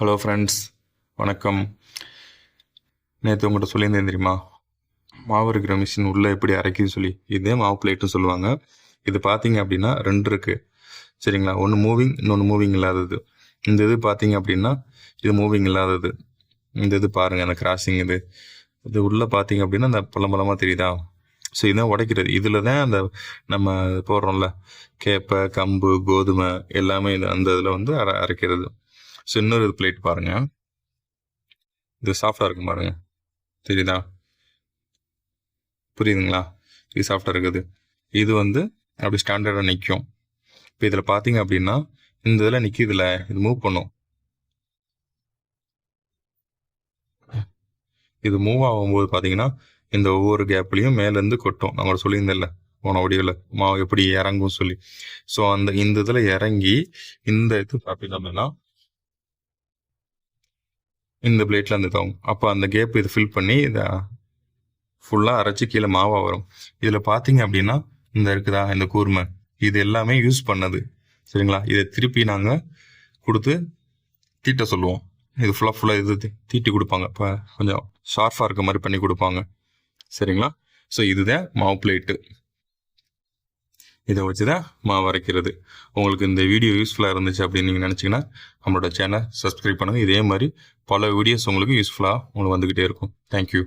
Hello friends வணக்கம். நேற்று உங்கள்கிட்ட சொல்லியிருந்தேன் தெரியுமா? மாவு இருக்கிற மிஷின் உள்ளே எப்படி அரைக்குது சொல்லி. இதே மாவு பிளேட்டும் சொல்லுவாங்க. இது பார்த்தீங்க அப்படின்னா ரெண்டு இருக்குது சரிங்களா? ஒன்று மூவிங் இன்னொன்று மூவிங் இல்லாதது. இந்த இது பார்த்தீங்க அப்படின்னா இது மூவிங் இல்லாதது. இந்த இது பாருங்கள் அந்த கிராசிங் இது. இது உள்ளே பார்த்தீங்க அப்படின்னா அந்த பழம் பழமாக தெரியுதா? ஸோ இதுதான் உடைக்கிறது. இதில் தான் அந்த நம்ம போடுறோம்ல. கேப்பை கம்பு கோதுமை எல்லாமே இது அந்த இதில் வந்து அரை அரைக்கிறது ஸோ இன்னொரு பிளேட் பாருங்க. இது சாஃப்டாக இருக்கும் பாருங்க. தெரியுதா? புரியுதுங்களா? இது சாஃப்டாக இருக்குது. இது வந்து அப்படி ஸ்டாண்டர்டாக நிற்கும் இப்போ இதில் பார்த்தீங்க அப்படின்னா இந்த இதில் நிற்கிதில்ல இது மூவ் பண்ணும். இது மூவ் ஆகும்போது பார்த்தீங்கன்னா இந்த ஒவ்வொரு கேப்லேயும் மேலேருந்து கொட்டும். நான் கூட சொல்லியிருந்தேன்ல போன வடிவில் மாவு எப்படி இறங்கும் சொல்லி. ஸோ அந்த இந்த இதில் இறங்கி இந்த இது பார்த்தீங்க அப்படின்னா இந்த பிளேட்ல இருந்து தவும் அப்போ அந்த கேப் இது ஃபில் பண்ணி இதை ஃபுல்லாக அரைச்சி கீழே மாவாக வரும். இதில் பார்த்தீங்க அப்படின்னா இந்த இருக்குதா இந்த கூர்மை இது எல்லாமே யூஸ் பண்ணது. சரிங்களா? இதை திருப்பி நாங்கள் கொடுத்து தீட்ட சொல்லுவோம். இது ஃபுல்லாக ஃபுல்லாக இது தீ- தீட்டி கொடுப்பாங்க. இப்போ கொஞ்சம் ஷார்ப்பாக இருக்க மாதிரி பண்ணி கொடுப்பாங்க. சரிங்களா? ஸோ இதுதான் மாவு பிளேட்டு இதை வச்சு தான் மாவு அரைக்கிறது. உங்களுக்கு இந்த வீடியோ யூஸ்ஃபுல்லாக இருந்துச்சு அப்படின்னு நீங்கள் நினச்சிங்கன்னா நம்மளோட சேனல் சப்ஸ்கிரைப் பண்ணுங்கள் இதே மாதிரி பல வீடியோஸ் உங்களுக்கு யூஸ்ஃபுல்லாக உங்களுக்கு வந்துக்கிட்டே இருக்கும். தேங்க்யூ